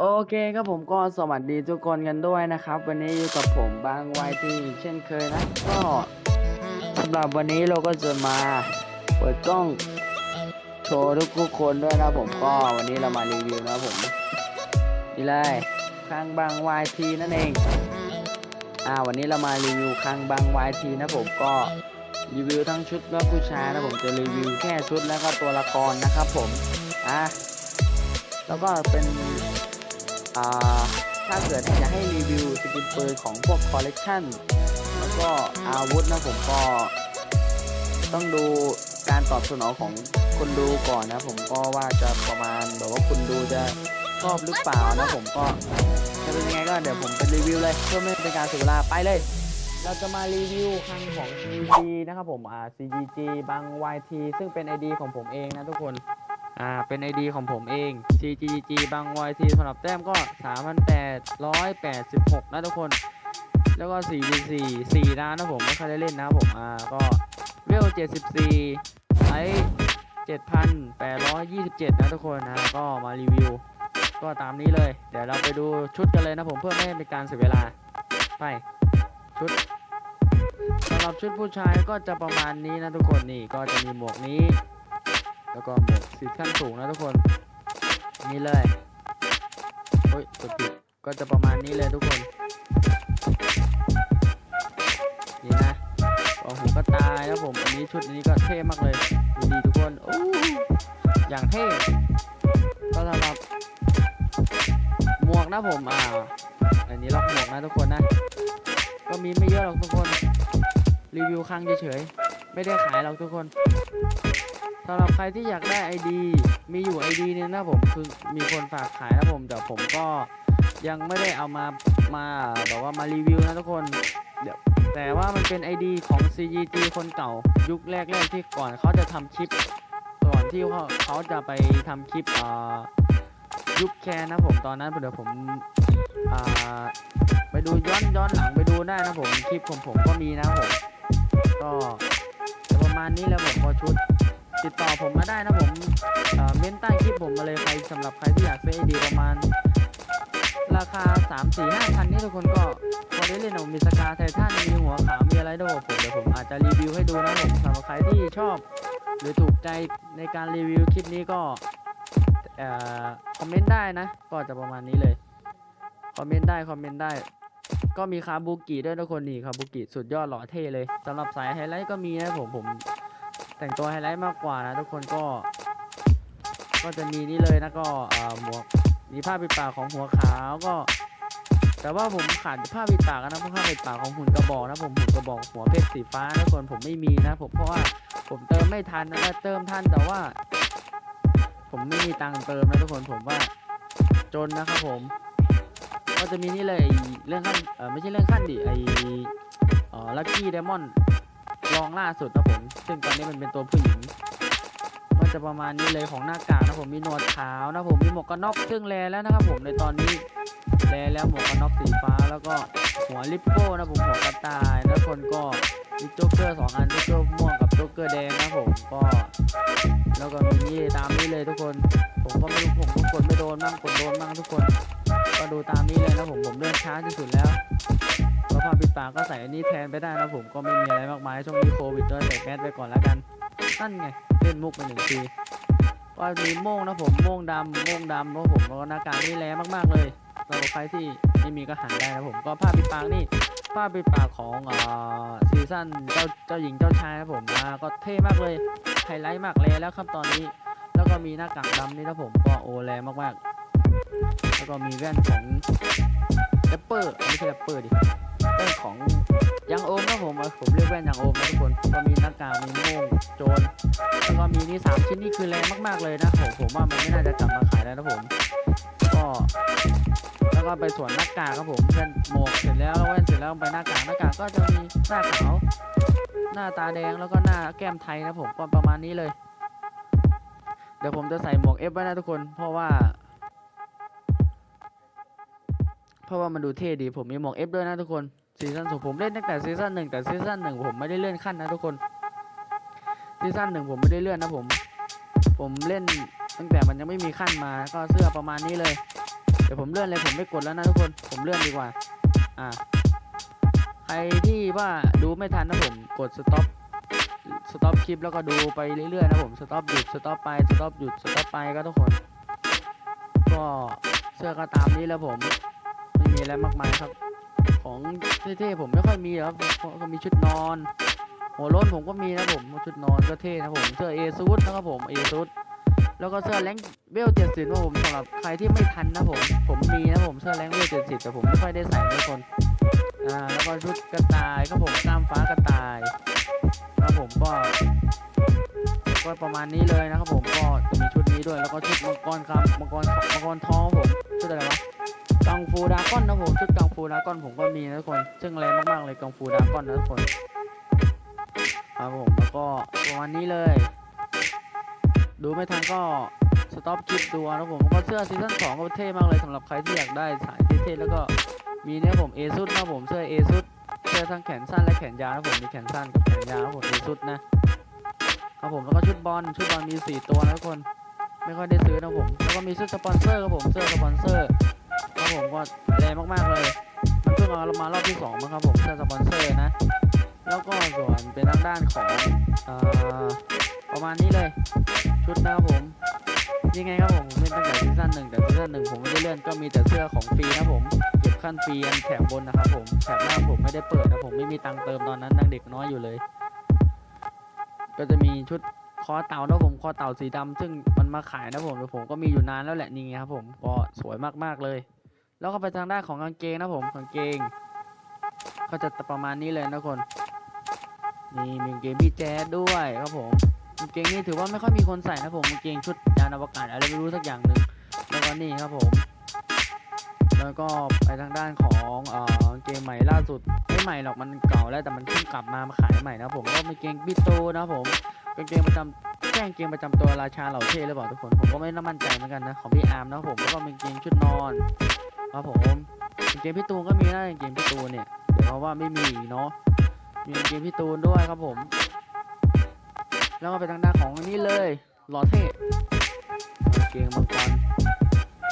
โอเคครับผมก็สวัสดีทุกคนกันด้วยนะครับ วันนี้อยู่กับผมบางวายทีเช่นเคยนะก็สำหรับวันนี้เราก็จะมาเปิดกล้องโชว์ทุกๆคนด้วยนะผมก็วันนี้เรามารีวิวนะผมนี่เลยข้างบางวายทีนั่นเองอ่าวันนี้เรามารีวิวข้างบางวายทีนะผมก็รีวิวทั้งชุดและผู้ชายนะผมจะรีวิวแค่ชุดแล้วก็ตัวละครนะครับผมอะแล้วก็เป็น ถ้าเกิดอยากให้รีวิวสกินปืนของพวกคอลเลกชันแล้วก็อาวุธนะผมก็ ต้องดูการตอบสนองของคนดูก่อนนะ ผมก็ว่าจะประมาณแบบว่าคุณดูจะชอบหรือเปล่านะผมก็จะเป็นยังไงก็เดี๋ยวผมไปรีวิวเลยเพื่อไม่เป็นการเสียเวลาไปเลย เราจะมารีวิวครั้งของ CG นะครับผมอ่า CGG บาง YT ซึ่งเป็น ID ของผมเองนะทุกคน อ่า เป็น ID ของผมเอง CGG บาง YT สำหรับแต้มก็ 3,886 นะทุกคน แล้วก็ 4v4 4นะนะผม ไม่เคยได้เล่นนะผม อ่า ก็เวล 74ไลท์7,827 นะทุกคนนะ ก็มารีวิว ก็ตามนี้เลย เดี๋ยวเราไปดูชุดกันเลยนะผมเพื่อไม่ให้เป็นการเสียเวลา ไป ชุดสำหรับชุดผู้ชายก็จะประมาณนี้นะทุกคนนี่ก็จะมีหมวกนี้ แล้วก็หมวกสีขั้นสูงนะทุกคน นี่เลยเฮ้ยกดผิดก็จะประมาณนี้เลยทุกคน นี่นะก็หูก็ตายนะผม อันนี้ชุดนี้ก็เท่มากเลยดูดีทุกคนโอ้อย่างเท่ก็สำหรับหมวกนะผมอ่าอันนี้ล็อกหมวกนะทุกคนนะ ก็มีไม่เยอะหรอกทุกคน รีวิวครั้งเฉยๆไม่ได้ขายหรอกทุกคน สำหรับใครที่อยากได้ ID มีอยู่ ID เนี่ยนะผมคือมีคนฝากขายนะผมแต่ผมก็ยังไม่ได้เอามามาแบบว่ามารีวิวนะทุกคนเดี๋ยวแต่ว่ามันเป็น ID ของ CGG คนเก่ายุคแรกๆที่ก่อนเขาจะทำคลิปก่อนที่เขาเขาจะไปทำคลิปยุคแคนนะผมตอนนั้นเดี๋ยวผมไปดูย้อนย้อนหลังไปดูได้นะผมคลิปของผมก็มีนะผมก็ประมาณนี้แล้วผมพอชุด ติดต่อผมมาได้นะผมเอ่อเม้นใต้คลิปผมมาเลยใครสำหรับใครที่อยากซื้อไอดีประมาณ ราคา 3 4 5พันนี่ทุกคนก็พอได้เล่นผมมีสกาไททันมีหัวขาวมีอะไรด้วยผมเดี๋ยวผมอาจจะรีวิวให้ดูนะผมสำหรับใครที่ชอบ หรือถูกใจในการรีวิวคลิปนี้ก็คอมเมนต์ได้นะ ก็จะประมาณนี้เลย คอมเมนต์ได้ คอมเมนต์ได้ ก็มีคาบุกิด้วยทุกคนนี่คาบุกิสุดยอดหล่อเท่เลยสำหรับสายไฮไลท์ก็มีนะผมผม แต่งตัวไฮไลท์มากกว่านะทุกคนก็ ก็จะมีนี่เลยนะก็เอ่อหมวกมีผ้าปิดปากของหัวขาวก็ แต่ว่าผมขาดผ้าปิดปากนะเพราะผ้าปิดปากของหุ่นกระบอกนะผมหุ่นกระบอกหัวเพชรสีฟ้าทุกคนผมไม่มีนะ ผมเพราะว่าผมเติมไม่ทันนะเติมทันแต่ว่า ผมไม่มีตังค์เติมนะทุกคนผมว่าจนนะครับผม ก็จะมีนี่เลยเรื่องขั้นเออไม่ใช่เรื่องขั้นดิไอเออลัคกี้เดมอน ลองล่าสุดนะผม ซึ่งตอนนี้มันเป็นตัวผู้หญิงก็จะประมาณนี้เลยของหน้ากากนะผมมีหนวดขาวนะผมมีหมวกกันน็อกซึ่งแลแล้วนะครับผมในตอนนี้แลแล้วหมวกกันน็อกสีฟ้าแล้วก็หัวลิปโป้นะผมหัวกระต่ายนะคนก็มีโจ๊กเกอร์สองอันโจ๊กเกอร์ม่วงกับโจ๊กเกอร์แดงนะผมก็แล้วก็มีนี่ตามนี้เลยทุกคน ผมก็ไม่รู้ผมก็กดไม่โดนบ้างกดโดนบ้างทุกคน ก็ดูตามนี้เลยนะผมผมเลื่อนช้าที่สุดแล้ว ผ้าปิดปากก็ใส่อันนี้แทนไปได้นะผมก็ไม่มีอะไรมากมายช่วงนี้โควิดด้วยใส่แมสไปก่อนแล้วกันนั่นไงเล่นมุกไปหนึ่งทีก็มีโม่งนะผมโม่งดำโม่งดำเพราะผมแล้วก็หน้ากากนี่แรงมากๆเลยสำหรับใครที่ไม่มีก็หาได้นะผมก็ผ้าปิดปากนี่ผ้าปิดปากของอ่าซีซั่นเจ้าเจ้าหญิงเจ้าชายนะผมมาก็เท่มากเลยไฮไลท์มากเลยแล้วครับตอนนี้ แล้วก็มีหน้ากากดำนี่นะผมก็โอแรงมากๆแล้วก็มีแว่นของแรปเปอร์ไม่ใช่แรปเปอร์ดิ เรื่องของยังโอมนะผมผมเรียกแว่นยังโอมนะทุกคนก็มีหน้ากากมีโม่งโจรแล้วก็มีนี่สามชิ้นนี่คือแรงมากๆเลยนะผมผมว่ามันไม่น่าจะกลับมาขายแล้วนะผมก็แล้วก็ไปส่วนหน้ากากครับผมแว่นหมวกเสร็จแล้วแว่นเสร็จแล้วไปหน้ากากหน้ากากก็จะมีหน้าขาวหน้าตาแดงแล้วก็หน้าแก้มไทยนะผมก็ประมาณนี้เลย เดี๋ยวผมจะใส่หมวกเอฟไว้นะทุกคน เพราะว่า เพราะว่ามันดูเท่ดีผมมีหมวก F ด้วยนะทุกคน ซีซั่นสูงผมเล่นตั้งแต่ซีซั่นหนึ่งแต่ซีซั่นหนึ่งผมไม่ได้เลื่อนขั้นนะทุกคนซีซั่นหนึ่งผมไม่ได้เลื่อนนะผม ผมเล่นตั้งแต่มันยังไม่มีขั้นมาก็เสื้อประมาณนี้เลยเดี๋ยวผมเลื่อนเลยผมไม่กดแล้วนะทุกคน ผมเลื่อนดีกว่า อ่า ใครที่ว่าดูไม่ทันนะผมกด stop stop คลิปแล้วก็ดูไปเรื่อยๆนะผม stop หยุด stop ไป stop หยุด stop ไปก็ทุกคน ก็เสื้อก็ตามนี้แล้วผม ไม่มีอะไรมากมายครับ ของเท่ๆผมไม่ค่อยมีครับเพราะก็มีชุดนอน หัวโล้นผมก็มีนะผมชุดนอนก็เท่นะผมเสื้อเอซูดนะครับผมเอซูดแล้วก็เสื้อแรงเวลเจ็ดสิบนะผมสำหรับใครที่ไม่ทันนะผมผมมีนะผมเสื้อแรงเวลเจ็ดสิบแต่ผมไม่ค่อยได้ใส่ทุกคนอ่าแล้วก็ชุดกระต่ายครับผมกล้ามฟ้ากระต่ายครับผมก็ก็ประมาณนี้เลยนะครับผมก็มีชุดนี้ด้วยแล้วก็ชุดมังกรครับมังกรมังกรทองผมชุดอะไรวะ กังฟูดาก้อนนะผมชุดกังฟูดาก้อนผมก็มีนะทุกคนซึ่งแรงมากๆเลยกังฟูดาก้อนนะทุกคนครับผมแล้วก็ประมาณนี้เลย ดูไม่ทันก็สต็อปคลิปดูนะผมแล้วก็เสื้อซีซั่นสองก็เท่มากเลยสำหรับใครที่อยากได้สายเท่ๆแล้วก็มีเนี่ยผมเอซุดนะผมเสื้อเอซุดเสื้อทั้งแขนสั้นและแขนยาวนะผมมีแขนสั้นกับแขนยาวผมเอซุดนะครับผมแล้วก็ชุดบอลชุดบอลมี4ตัวนะทุกคน ไม่ค่อยได้ซื้อนะผมแล้วก็มีเสื้อสปอนเซอร์ครับผมเสื้อสปอนเซอร์ ครับผมก็แรงมากๆเลยมันเพิ่งเอามารอบที่2มั้งครับผมเสื้อสปอนเซอร์นะ แล้วก็ส่วนเป็นทางด้านของอประมาณนี้เลยชุดนะครับผมยังไงครับผมผมเล่นตั้งแต่ซีซั่นหนึ่งแต่ซีซั่นหนึ่งผมไม่ได้เลื่อนก็มีแต่เสื้อของฟรีนะผมเก็บขั้นฟรีอันแถบบนนะครับผมแถบล่างผมไม่ได้เปิดนะผมไม่มีตังค์เติมตอนนั้นนังเด็กน้อยอยู่เลย ก็จะมีชุดคอเต่านะผมคอเต่าสีดำซึ่งมันมาขายนะผมแต่ผมก็มีอยู่นานแล้วแหละนี่ไงครับผมก็สวยมากๆเลย แล้วก็ไปทางด้านของกางเกงนะผมกางเกง ก็จะประมาณนี้เลยนะคนนี่มีกางเกงพี่แจ๊ดด้วยครับผมกางเกงนี่ถือว่าไม่ค่อยมีคนใส่นะผมกางเกงชุดยานอวกาศอะไรไม่รู้สักอย่างหนึ่งแล้วก็นี่ครับผม แล้วก็ไปทางด้านของเอ่อกางเกงใหม่ล่าสุดไม่ใหม่หรอกมันเก่าแล้วแต่มันเพิ่งกลับมามาขายใหม่นะผมก็มีเกงบิโตนะผมกางเกงประจำแจ้งเกงประจำตัวราชาเหล่าเท่หรือเปล่าทุกคนผมก็ไม่น่ามั่นใจเหมือนกันนะของพี่อาร์มนะผมแล้วก็มีกางเกงชุดนอน ครับผมเกงพี่ตูนก็มีนะเกงพี่ตูนเนี่ยเดี๋ยวเพราะว่าไม่มีเนาะมีเกงพี่ตูนด้วยครับผม แล้วก็ไปทางด้านของนี่เลยหล่อเท่เกงมังกร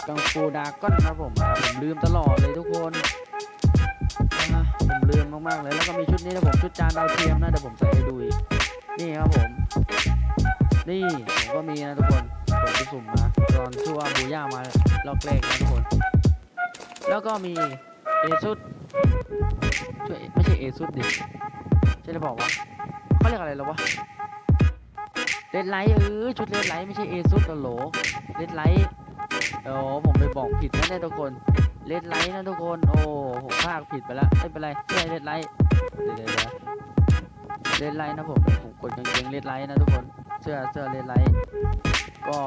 กังฟูดาก้อนนะครับผมผมลืมตลอดเลยทุกคนผมลืมมากๆเลยแล้วก็มีชุดนี้นะผมชุดจานดาวเทียมนะเดี๋ยวผมใส่ให้ดูอีกนี่ครับผม นี่ผมก็มีนะทุกคนผมไปสุ่มมาตอนชั่วบูย่ามาลอกแรกนะทุกคน แล้วก็มีเอซุดช่วยไม่ใช่เอซุดดิใช่หรือเปล่าเขาเรียกอะไรแล้ววะเลดไลท์เออชุดเลดไลท์ไม่ใช่เอซุดโหลเลดไลท์โอ้ผมไปบอกผิดนะเนี่ยทุกคนเลดไลท์นะทุกคนโอ้ผมพากผิดไปแล้วไม่เป็นไรไม่ใช่เลดไลท์เดี๋ยวเดี๋ยวเดี๋ยวเลดไลท์นะผมผมกดกางเกงเลดไลท์นะทุกคนเสื้อเสื้อเลดไลท์ก็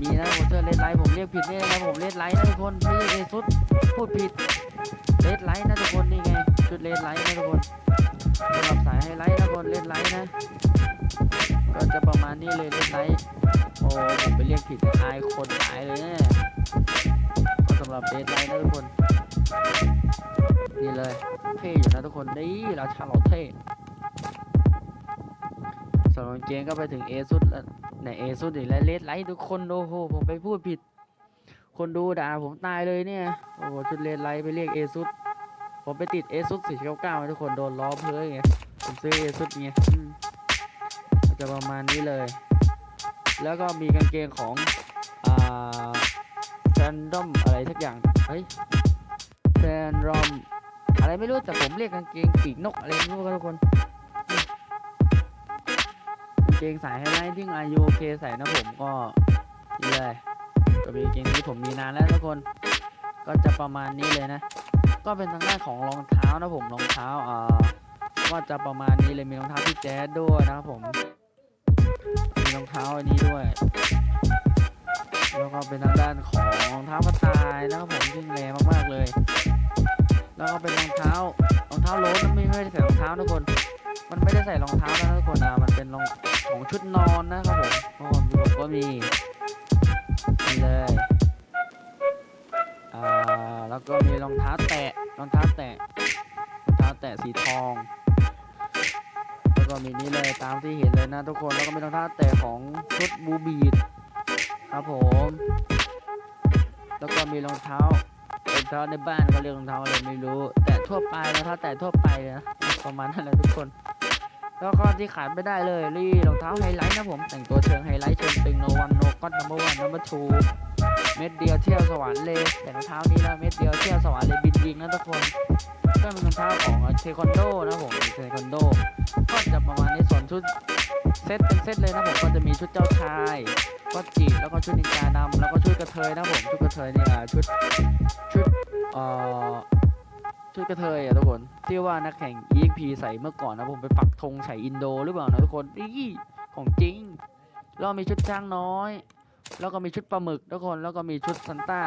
มีนะผมเสื้อเลดไลท์ผมเรียกผิดนี่นะผมเลดไลท์นะทุกคนไม่ใช่เอซุดพูดผิดเลดไลท์นะทุกคนนี่ไงชุดเลดไลท์นะทุกคนสำหรับสายไฮไลท์นะทุกคนเลดไลท์นะก็จะประมาณนี้เลยเลดไลท์โอ้ผมไปเรียกผิดอายคนตายเลยเนี่ยก็สำหรับเลดไลท์นะทุกคนนี่เลยเท่อยู่นะทุกคนนี่ราชาเราเท่สำหรับเกงก็ไปถึงเอซุดแล้ว ไหนเอซุดอีกแล้วเลดไลท์ทุกคนโอ้โหผมไปพูดผิด คนดูด่าผมตายเลยเนี่ย โอ้โหชุดเลดไลท์ไปเรียกเอซุดผมไปติดเอซุดสี่เก้าเก้าทุกคนโดนล้อเพ้อไงผมซื้อเอซุดไงจะประมาณนี้เลย แล้วก็มีกางเกงของอ่าแฟนดอมอะไรสักอย่างเฮ้ยแฟนรอมอะไรไม่รู้แต่ผมเรียกกางเกงปีกนกอะไรไม่รู้ครับทุกคน เกงสายไฮไลท์ที่อายุโอเคใส่นะผมก็นี่เลยก็มีเกงนี้ผมมีนานแล้วทุกคนก็จะประมาณนี้เลยนะ ก็เป็นทางด้านของรองเท้านะผมรองเท้าอ่าก็จะประมาณนี้เลยมีรองเท้าพี่แจ๊ดด้วยนะครับผมมีรองเท้าอันนี้ด้วยแล้วก็เป็นทางด้านของรองเท้าผ้าตายนะครับผมซึ่งแรงมากๆเลย แล้วก็เป็นรองเท้ารองเท้าโรสไม่ไม่ได้ใส่รองเท้าทุกคน มันไม่ได้ใส่รองเท้านะทุกคนนะมันเป็นรอง ของชุดนอนนะครับผมก็ผมก็มีนี่เลยอ่าแล้วก็มีรองเท้าแตะรองเท้าแตะรองเท้าแตะสีทอง แล้วก็มีนี่เลยตามที่เห็นเลยนะทุกคนแล้วก็มีรองเท้าแตะของชุดบูบีดครับผม แล้วก็มีรองเท้ารองเท้าในบ้านก็เรียกรองเท้าอะไรไม่รู้ แต่ทั่วไปรองเท้าแต่ทั่วไปนะประมาณนั้นแหละทุกคน แล้วก็ที่ขาดไม่ได้เลยรีรองเท้าไฮไลท์นะผมแต่งตัวเชิงไฮไลท์เชิงตึงโนวันโนก็นัมเบอร์วันนัมเบอร์ทูเม็ดเดียวเที่ยวสวรรค์เลยแต่รองเท้านี้นะเม็ดเดียวเที่ยวสวรรค์เลยบินยิงนะทุกคนก็เป็นรองเท้าของเทควันโดนะผมเทควันโดก็จะประมาณนี้ส่วนชุดเซตเป็นเซตเลยนะผมก็จะมีชุดเจ้าชายก็จีแล้วก็ชุดนินจาดำแล้วก็ชุดกระเทยนะผมชุดกระเทยนี่อะชุดชุดเอ่อ ชุดกระเทยอะทุกคนที่ว่านักแข่ง EXP ใส่เมื่อก่อนนะผมไปปักธงใส่อินโดหรือเปล่านะทุกคนนี่ของจริงแล้วมีชุดช้างน้อย แล้วก็มีชุดปลาหมึกทุกคนแล้วก็มีชุดซันต้า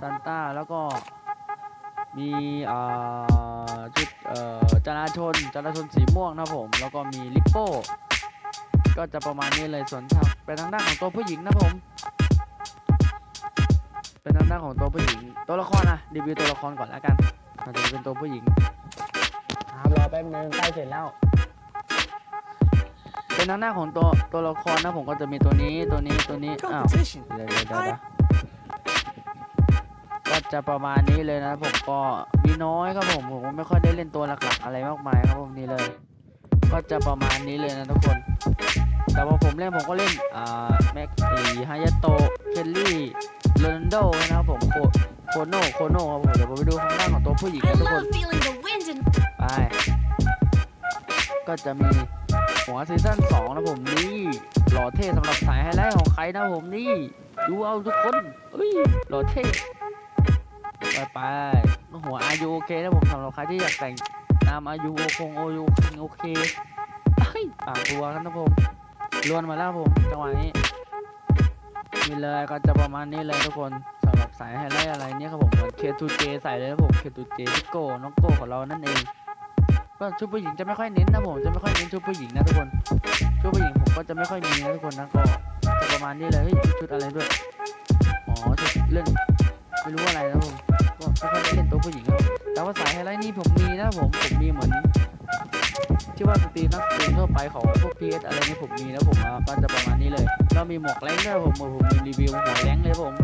ซันต้าแล้วก็มีอ่าชุดเอ่อจราชนจราชนสีม่วงนะผม แล้วก็มีลิปโป้ก็จะประมาณนี้เลยส่วนทางไปทางด้านของตัวผู้หญิงนะผม เป็นทางด้านของตัวผู้หญิง ตัวละครนะรีวิวตัวละครก่อนแล้วกันอาจจะเป็นตัวผู้หญิงครับรอแป๊บนึงใกล้เสร็จแล้ว เป็นทางด้านของตัวตัวละครนะผมก็จะมีตัวนี้ตัวนี้ตัวนี้อ้าว Competition. เดี๋ยวเดี๋ยวเดี๋ยวเดี๋ยวก็จะประมาณนี้เลยนะผมก็มีน้อยครับผมผมก็ไม่ค่อยได้เล่นตัวหลักๆอะไรมากมายครับผมนี่เลย ก็จะประมาณนี้เลยนะทุกคน แต่ว่าผมเล่นผมก็เล่นอ่าแม็กซีฮายาโตะเคลลี่ โรนัลโดนะครับผมโคโคโนโคโนครับผมเดี๋ยวผมไปดูข้างล่างของตัวผู้หญิง I กันทุกคน love feeling the wind in ไปก็จะมีหัวซีซั่น2นะผมนี่หล่อเท่สำหรับสายไฮไลท์ของใครนะผมนี่ดูเอาทุกคนเอ้ยหล่อเท่ไปไปหัวอายุโอเคนะผมสำหรับใครที่อยากแต่งตามอายุโอคงโอยุคงโอเคเฮ้ยปากตัวกันนะผมลวนมาแล้วครับผมจังหวะนี้ นี่เลยก็จะประมาณนี้เลยทุกคนสำหรับสายไฮไลท์อะไรเนี่ยครับผมเหมือน K2J ใส่เลยนะผม K2J พี่โก้น้องโก้ของเรานั่นเองก็ชุดผู้หญิงจะไม่ค่อยเน้นนะผมจะไม่ค่อยเน้นชุดผู้หญิงนะทุกคนชุดผู้หญิงผมก็จะไม่ค่อยมีนะทุกคนนะก็จะประมาณนี้เลยเฮ้ยชุดอะไรด้วยอ๋อชุดเล่นไม่รู้อะไรนะผมก็ไม่ค่อยได้เล่นตัวผู้หญิงครับแต่ว่าสายไฮไลท์นี่ผมมีนะผมผมมีเหมือน ที่ว่าสตรีมนักสตรีมทั่วไปของพวก PS อะไรนี่ผมมีนะผมก็จะประมาณนี้เลยแล้วมีหมวกแรงด้วยผมผมมีรีวิวหมวกแรงเลยผม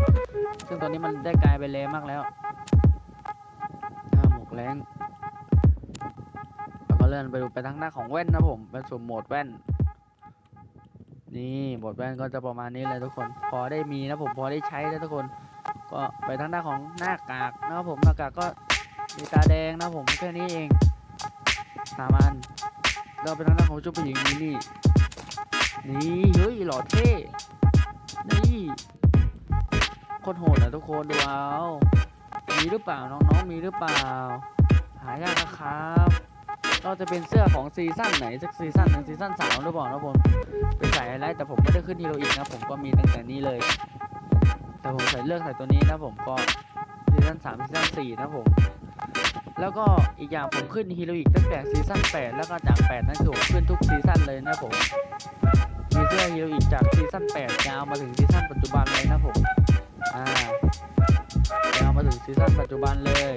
ซึ่งตอนนี้มันได้กลายไปแรงมากแล้วอ่าหมวกแรงแล้วก็เลื่อนไปดูไปทางหน้าของแว่นนะผมเป็นส่วนโหมดแว่น นี่โหมดแว่นก็จะประมาณนี้เลยทุกคน พอได้มีนะผมพอได้ใช้นะทุกคน ก็ไปทางหน้าของหน้ากากนะครับผมหน้ากากก็มีตาแดงนะผมแค่นี้เองสามอัน เราไปทางหน้าของชุดผู้หญิงนี่นี่นี่เฮ้ยหล่อเท่นี่คตรโหดนะทุกคนดูเอามีหรือเปล่าน้องๆมีหรือเปล่า หายากนะครับก็จะเป็นเสื้อของซีซั่นไหนสักซีซั่นหนึ่งซีซั่นสามหรือเปล่านะผมไปใส่ไฮไลท์แต่ผมไม่ได้ขึ้นฮีโรอีกนะผมก็มีตั้งแต่นี้เลย แต่ผมใส่เลือกใส่ตัวนี้นะผมก็ซีซั่นสามซีซั่นสี่นะผม แล้วก็อีกอย่างผมขึ้นฮีโร่อีกตั้งแต่ซีซั่นแปดแล้วก็จากแปดนั่นคือผมขึ้นทุกซีซั่นเลยนะผมมีเสื้อฮีโร่อีกจากซีซั่นแปดยาวมาถึงซีซั่นปัจจุบันเลยนะผมอ่ายาวมาถึงซีซั่นปัจจุบันเลย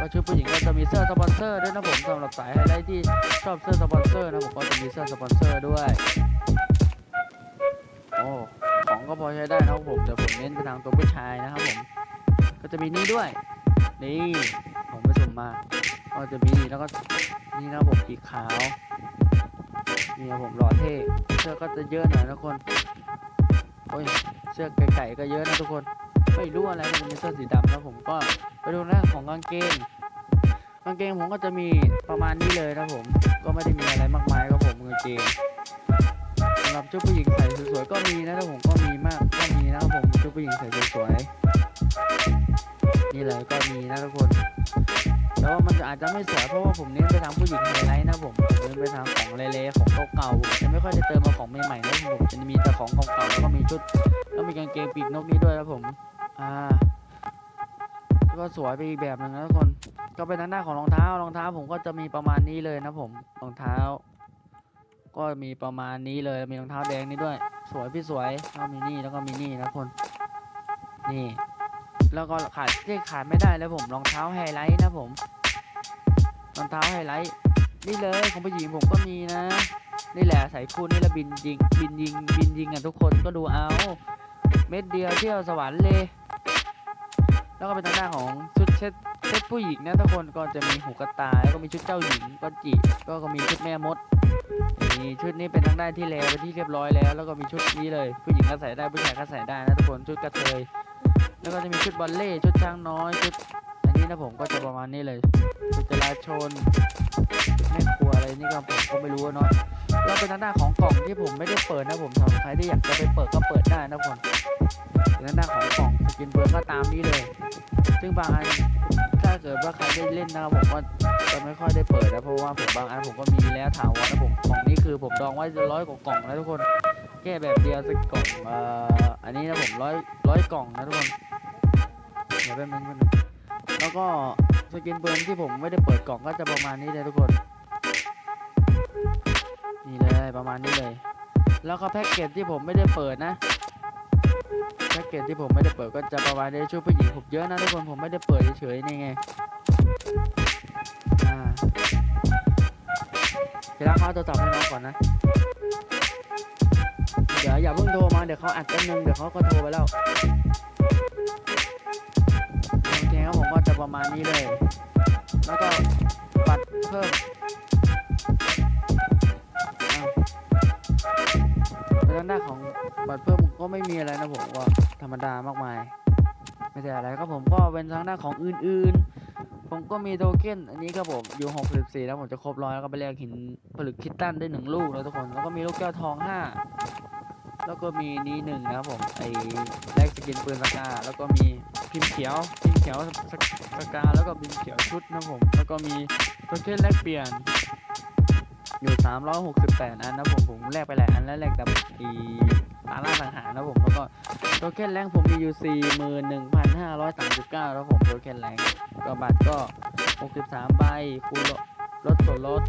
ก็ชุดผู้หญิงก็จะมีเสื้อสปอนเซอร์ด้วยนะผมสำหรับสายไฮไลท์ที่ชอบเสื้อสปอนเซอร์นะผมก็จะมีเสื้อสปอนเซอร์ด้วยโอ้ของก็พอใช้ได้นะครับผมแต่ผมเน้นไปทางตัวผู้ชายนะครับผมก็จะมีนี่ด้วยนี่ สุ่มมาก็จะมีแล้วก็นี่นะผมสีขาวนี่ครับผมหล่อเท่เสื้อก็จะเยอะหน่อยนะทุกคนโอ้ยเสื้อไก่ๆก็เยอะนะทุกคนไม่รู้อะไรมันมีเสื้อสีดำนะผมก็ไปดูหน้าของกางเกงกางเกงผมก็จะมีประมาณนี้เลยนะผมก็ไม่ได้มีอะไรมากมายครับผมกางเกงสำหรับชุดผู้หญิงใส่สวยๆก็มีนะครับผมก็มีมากก็มีนะครับผมชุดผู้หญิงใส่สวยๆนี่เลยก็มีนะทุกคน แต่ว่ามันอาจจะไม่สวยเพราะว่าผมเน้นไปทางผู้หญิงไฮไลท์นะผมเน้นไปทางของเละๆของเก่าๆจะไม่ค่อยได้เติมมาของใหม่ๆนะผมจะมีแต่ของเก่าๆแล้วก็มีชุดแล้วมีกางเกงปีกนกนี้ด้วยครับผมอ่าก็สวยไปอีกแบบหนึ่งนะทุกคน ก็เป็นทางหน้าของรองเท้ารองเท้า ผมก็จะมีประมาณนี้เลยนะผมรองเท้า ก็มีประมาณนี้เลยมีรองเท้าแดงนี่ด้วย สวยพี่สวยแล้วมีนี่แล้วก็มีนี่นะคน นี่ แล้วก็ขาดที่ขาดไม่ได้เลยผมรองเท้าไฮไลท์นะผม รองเท้าไฮไลท์นี่เลยของผู้หญิงผมก็มีนะ นี่แหละใส่คู่นี่แล้วบินยิงบินยิงบินยิงอะทุกคนก็ดูเอา เม็ดเดียวเที่ยวสวรรค์เลย แล้วก็เป็นทางด้านของชุดเช็ดเช็ดผู้หญิงนะทุกคนก็จะมีหูกระต่ายแล้วก็มีชุดเจ้าหญิงก็จิก็ก็มีชุดแม่มดมีชุดนี้เป็นทางด้านที่แล้วไปนที่เรียบร้อยแล้ว แล้วก็มีชุดนี้เลย ผู้หญิงก็ใส่ได้ผู้ชายก็ใส่ได้นะทุกคนชุดกระเทยแล้วก็จะมีชุดบอลเล่ชุดช้างน้อยชุดอันนี้นะผมก็จะประมาณนี้เลย ชุจราชนแม่ครัวอะไรนี่ก็ผมก็ไม่รู้อะเนาะแล้วเป็นทางด้าของกล่องที่ผมไม่ได้เปิดนะผมสำหรับใครที่อยากจะไปเปิดก็เปิดได้นะทุกคนเป็นทางด้าของกล่องกินเบิร์นก็ตามนี้เลย ซึ่งบางอันถ้าเกิดว่าใครได้เล่นนะครับผมก็จะไม่ค่อยได้เปิดนะเพราะว่าผมบางอันผมก็มีแล้วถาวรนะผมกล่องนี้คือผมดองไว้ร้อยกว่ากล่องนะทุกคนแค่แบบเดียวสักกล่องเอ่ออันนี้นะผมร้อยร้อยกล่องนะทุกคนเดี๋ยวแป๊บนึงแป๊บนึงแล้วก็ สกินเบิร์นที่ผมไม่ได้เปิดกล่องก็จะประมาณนี้เลยทุกคน นี่เลยประมาณนี้เลย แล้วก็แพ็กเกจที่ผมไม่ได้เปิดนะ แพ็กเกจที่ผมไม่ได้เปิดก็จะประมาณนี้ช่วยผู้หญิงผมเยอะนะทุกคนผมไม่ได้เปิดเฉยๆนี่ไงเดี๋ยวเขาตัวจับให้น้องก่อนนะ เดี๋ยวอย่าเพิ่งโทรมา เดี๋ยวเขาอัดแป๊บนึง เดี๋ยวเขาก็โทรไปแล้ว ก็จะประมาณนี้เลย แล้วก็บัตรเพิ่มอ้าวเป็นทางด้าของบัตรเพิ่มก็ไม่มีอะไรนะผมว่าธรรมดามากมาย ไม่ใช่อะไรก็ผมก็เป็นทางด้านของอื่นๆ ผมก็มีโทเค็นอันนี้ครับผมอยู่64แล้วผมจะครบร้อยแล้วก็ไปแลกหินผลึกคิตตันได้หนึ่งลูกแล้วทุกคนแล้วก็มีลูกแก้วทองห้า แล้วก็มีนี้หนึ่งนะครับผมไอ้แลกสกินปืนสกาแล้วก็มีพิมพ์เขียวพิมพ์เขียวสกสกาแล้วก็พิมพ์เขียวชุดนะครับผม แล้วก็มีโทเค็นแลกเปลี่ยน อยู่ 368 อันนะผมผมแลกไปหลายอันแล้วแลกแต่อีตาล่าสังหารนะผมแล้วก็โทเค็นแรงผมมีอยู่41,539แล้วผมโทเค็นแรงก็บัตรก็ 63 ใบคูณลดส่วนลด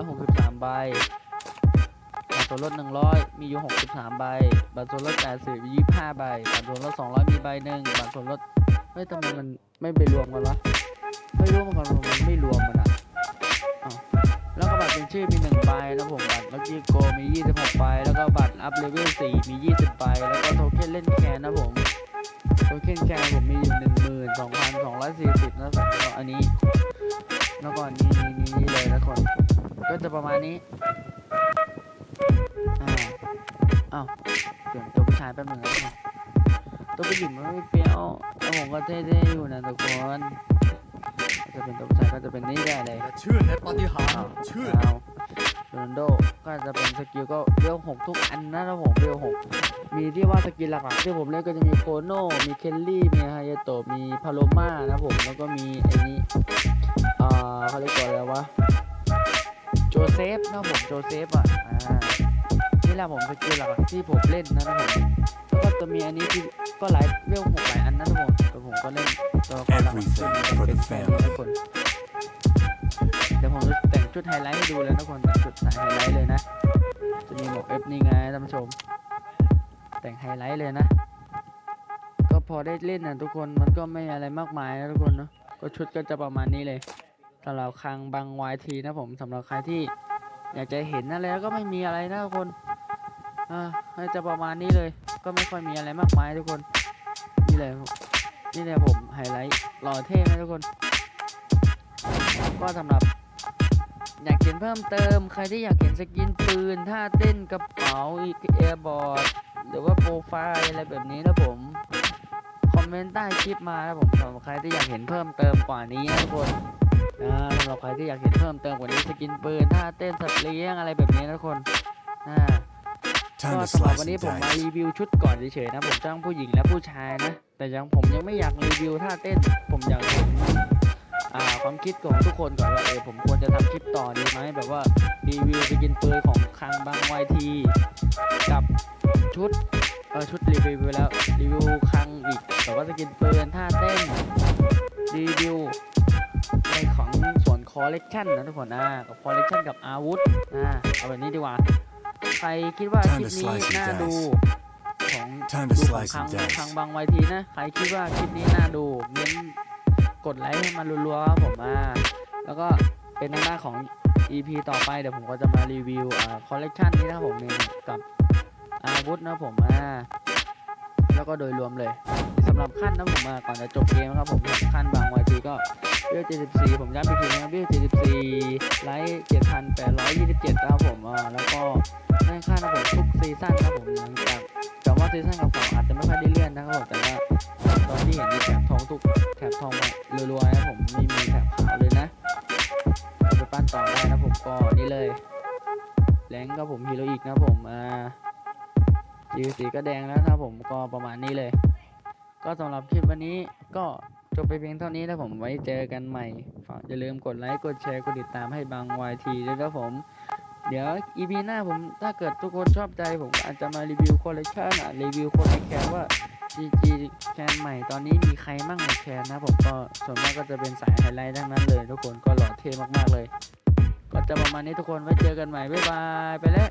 163 ใบ บัตรส่วนลด100มีอยู่63ใบ บัตรส่วนลด80มี25ใบ บัตรส่วนลด200มีใบหนึ่งบัตรส่วนลดเฮ้ยทำไมมันไม่ไปรวมกันวะไม่รวมกันมันไม่รวมมันอะแล้วก็บัตรเป็นชื่อมี1ใบนะผมบัตรลักกี้โกมี26ใบ แล้วก็บัตรอัพเลเวล4มี20ใบ แล้วก็โทเค็นเล่นแคนนะผมโทเค็นแคนผมมีอยู่หนึ่งหมื่นสองพันสองร้อยสี่สิบนะผมแล้วอันนี้ แล้วก็อันนี้นี่นี่เลยนะคนก็จะประมาณนี้ อ้าวเปลี่ยนตัวผู้ชายแป๊บนึงนะตัวผู้หญิงมันไม่เปรี้ยวแล้วผมก็เท่ๆอยู่นะทุกคนก็จะเป็นตัวผู้ชายก็จะเป็นนี่ได้เลยอย่าเชื่อในปาฏิหาริอ้าวย์เชื่อเอาโรนัลโดก็จะเป็นสกิลก็เวลหกทุกอันนะครับผมเวลหกมีที่ว่าสกิลหลักๆที่ผมเล่นก็จะมีโคโนมีเคลลี่ มีฮายาโตะมีพาโลมานะครับผม แล้วก็มีไอ้นี้อ่าเขาเรียกว่าอะไรวะ โจเซฟนะครับผม โจเซฟอะอ่านี่ แหละผมสกิลหลักๆที่ผมเล่นนะครับผมแล้วก็จะมีอันนี้ที่ก็หลายเวลหกหลายอันนะครับผมแต่ผมก็เล่นตัวละครหลักๆซึ่งมันเป็นแฟนทุกคนเดี๋ยวผมจะแต่งชุดไฮไลท์ให้ดูเลยนะทุกคนแต่งชุดสายไฮไลท์เลยนะ จะมีหมวกเอฟนี่ไงท่านผู้ชม แต่งไฮไลท์เลยนะ ก็พอได้เล่นนะทุกคนมันก็ไม่อะไรมากมายนะทุกคนเนาะก็ชุดก็จะประมาณนี้เลยสำหรับคังบางวายทีนะผมสำหรับใครที่อยากจะเห็นอะไรก็ไม่มีอะไรนะทุกคน อ่าจะประมาณนี้เลย ก็ไม่ค่อยมีอะไรมากมายทุกคน นี่เลยนี่เลยผมไฮไลท์หล่อเท่นะทุกคน ก็สำหรับ อยากเห็นเพิ่มเติม ใครที่อยากเห็นสกินปืนท่าเต้นกระเป๋าอีกแอร์บอร์ดหรือว่าโปรไฟล์อะไรแบบนี้นะผม คอมเมนต์ใต้คลิปมานะผมสำหรับใครที่อยากเห็นเพิ่มเติมกว่านี้นะทุกคนนะสำหรับใครที่อยากเห็นเพิ่มเติมกว่านี้สกินปืนท่าเต้นสัตว์เลี้ยงอะไรแบบนี้นะทุกคนอ่า ก็ to สำหรับ slice วันนี้ and ผมมา dice. รีวิวชุดก่อนเฉยๆนะ ผมจ้างผู้หญิงและผู้ชายนะ แต่ยังผมยังไม่อยากรีวิวท่าเต้น ผมอยากเห็นอ่าความคิดของทุกคนก่อนว่าเออผมควรจะทำคลิปต่อดีไหมแบบว่ารีวิวสกินปืนของคังบางวายทีกับชุดเออชุดรีวิวไปแล้วรีวิวคังอีกแต่ว่าสกินปืนท่าเต้นรีวิวในของส่วนคอลเลกชันนะทุกคนอ่ากับคอลเลกชันกับอาวุธอ่าเอาแบบนี้ดีกว่า ใครคิดว่าค Time ลิป to นี้ slice and น่า dice. ดูของ Time to ดูของ slice คัง and dice. คังบางไวทีนะ ใครคิดว่าคลิปนี้น่าดูเน้นกดไลค์ให้มันรัวๆครับผมอ่าแล้วก็เป็นทางด้านของ EP ต่อไปเดี๋ยวผมก็จะมารีวิวอ่าคอลเลกชันนี้นะครับผมเนี่ยกับอาวุธนะครับผมอ่าแล้วก็โดยรวมเลยสำำหรับขั้นนะผมมาก่อนจะจบเกมนะครับผมสำหรับขั้นบางวันทีก็เวล74 ผมย้ำอีกทีนะครับเวล74ไลท์7,827นะครับผมอ่าแล้วก็ ได้ค่านะผมทุกซีซั่นครับผมหลังจากแต่ว่าซีซั่นเก่าๆอาจจะไม่ค่อยได้เลื่อนนะครับผมแต่ว่าตอนที่เห็นมีแถบทองทุกแถบทองมารัวๆนะผมม่มีแถบขาวเลยนะไปปั้นต่อได้นะผมก็นี่เลยแรงครับผมฮีโรอีกนะผมอ่าสีสีก็แดงแล้วนะผมก็ประมาณนี้เลย ก็สำหรับคลิปวันนี้ก็จบไปเพียงเท่านี้นะผมไว้เจอกันใหม่ฝากอย่าลืมกดไลค์กดแชร์กดติดตามให้บางวายทีด้วยครับผม เดี๋ยว EP หน้าผมถ้าเกิดทุกคนชอบใจผมอาจจะมารีวิวคอลเลคชันอะรีวิวคนในแคนว่า GG แคนใหม่ตอนนี้มีใครมั่งในแคนนะผมก็ส่วนมากก็จะเป็นสายไฮไลท์ทั้งนั้นเลยทุกคนก็หล่อเท่มากๆเลย ก็จะประมาณนี้ทุกคนไว้เจอกันใหม่บ๊ายบายไปแล้ว